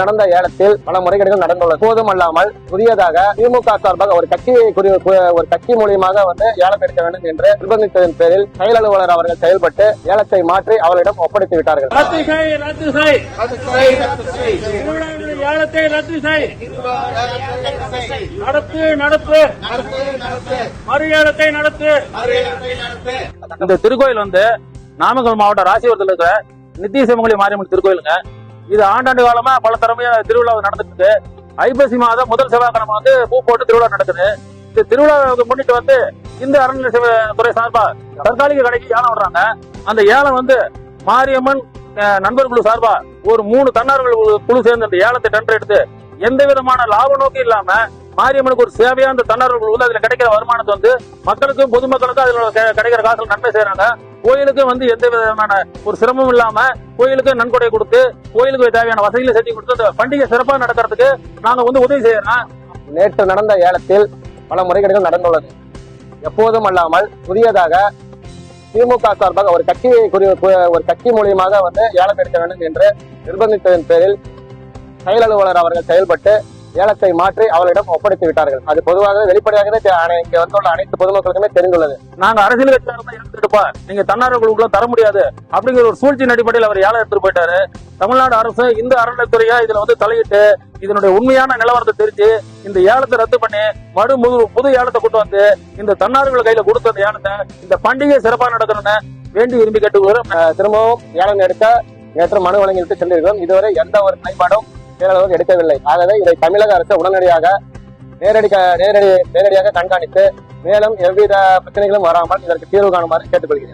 நடந்த ஏலத்தில் பல முறைகேடுகள் நடந்துள்ளது. போதும் அல்லாமல் புதியதாக திமுக சார்பாக ஒரு கட்சி ஒரு கட்சி மூலியமாக வந்து ஏலம் எடுக்க வேண்டும் என்று நிர்பந்தித்ததன் பேரில் செயல் அலுவலர் அவர்கள் செயல்பட்டு ஏலத்தை மாற்றி அவர்களிடம் ஒப்படைத்து விட்டார்கள். ரத்து செய் ரத்து செய். திருவிழாவின் ஏலத்தை ரத்து செய். நடத்து நடத்து. மறு ஏலத்தை நடத்து. இந்த திருக்கோயில் வந்து நாமக்கல் மாவட்டம் ராசிபுரத்தில் இருக்கிற நித்திய சிவமங்கலி மாரியம்மன் திருக்கோயிலுங்க. இது ஆண்டாண்டு காலமா பல தரமையா திருவிழா நடந்துட்டு ஐப்பசி மாதம் முதல் செவ்வாய்க்கிழமை வந்து பூ போட்டு திருவிழா நடக்குது. இந்த திருவிழாவுக்கு முன்னிட்டு வந்து இந்து அறநிலைய துறை சார்பா தற்காலிக கடைக்கு ஏலம் விடுறாங்க. அந்த ஏலம் வந்து மாரியம்மன் நண்பர் குழு சார்பா ஒரு மூணு தன்னார்கள் குழு- குழு சேர்ந்து அந்த ஏலத்தை டெண்டர் எடுத்து எந்த விதமான லாப நோக்கம் இல்லாம மாரியம்மனுக்கு ஒரு சேவையா அந்த தன்னார்வர்கள் வந்து அதுல கிடைக்கிற வருமானத்தை வந்து மக்களுக்கும் பொதுமக்களுக்கும் அதுல கிடைக்கிற காசுல நன்மை செய்யறாங்க கோயிலுக்கும் வந்து எந்த விதமான ஒரு சிரமமும் இல்லாம கோயிலுக்கு நன்கொடை கொடுத்து கோயிலுக்கு தேவையான வசதிகளை செஞ்சு கொடுத்து அந்த பண்டிகை சிறப்பா நடக்கிறதுக்கு நாங்க வந்து உதவி செய்யறோம் நேற்று நடந்த ஏலத்தில் பல முறைகேடுகள் நடந்துள்ளது. எப்போதும் அல்லாமல் புதியதாக திமுக சார்பாக ஒரு கட்சி ஒரு கட்சி மூலியமாக வந்து ஏலம் எடுக்க வேண்டும் என்று நிர்பந்தித்ததன் பேரில் செயல் அலுவலர் அவர்கள் செயல்பட்டு ஏலத்தை மாற்றி அவர்களிடம் ஒப்படைத்து விட்டார்கள். அது பொதுவாக வெளிப்படையாகவே இங்க வந்துள்ள அனைத்து பொதுமக்களுக்குமே தெரிந்துள்ளது. நாங்க அரசியல் கட்சியாரதான் எடுத்துட்டுப்பா நீங்க தன்னார்வ குழுக்குள்ள தர முடியாது. அப்படிங்கிற ஒரு சூழ்ச்சியின் அடிப்படையில் அவர் ஏலம் எடுத்துட்டு போயிட்டாரு. தமிழ்நாடு அரசு இந்த அறநிலைத்துறையா இதுல வந்து தலையிட்டு இதனுடைய உண்மையான நிலவரத்தை தெரிஞ்சு இந்த ஏலத்தை ரத்து பண்ணி மறு புது புது ஏலத்தை கொண்டு வந்து இந்த தன்னார்வல கையில கொடுத்த அந்த ஏலத்தை இந்த பண்டிகை சிறப்பா நடக்கணும்னு வேண்டி விரும்பி கேட்டுக்கிறோம் திரும்பவும் ஏலம் எடுக்க நேற்று மனு வழங்கிவிட்டு சென்றிருக்கிறோம். இதுவரை எந்த ஒரு நிலைப்பாடும் செயலாளர் எடுக்கவில்லை. ஆகவே இதை தமிழக அரசு உடனடியாக நேரடி நேரடி நேரடியாக கண்காணித்து மேலும் எவ்வித பிரச்சனைகளும் வராமல் இதற்கு தீர்வு காணுமாறு கேட்டுக்கொள்கிறேன்.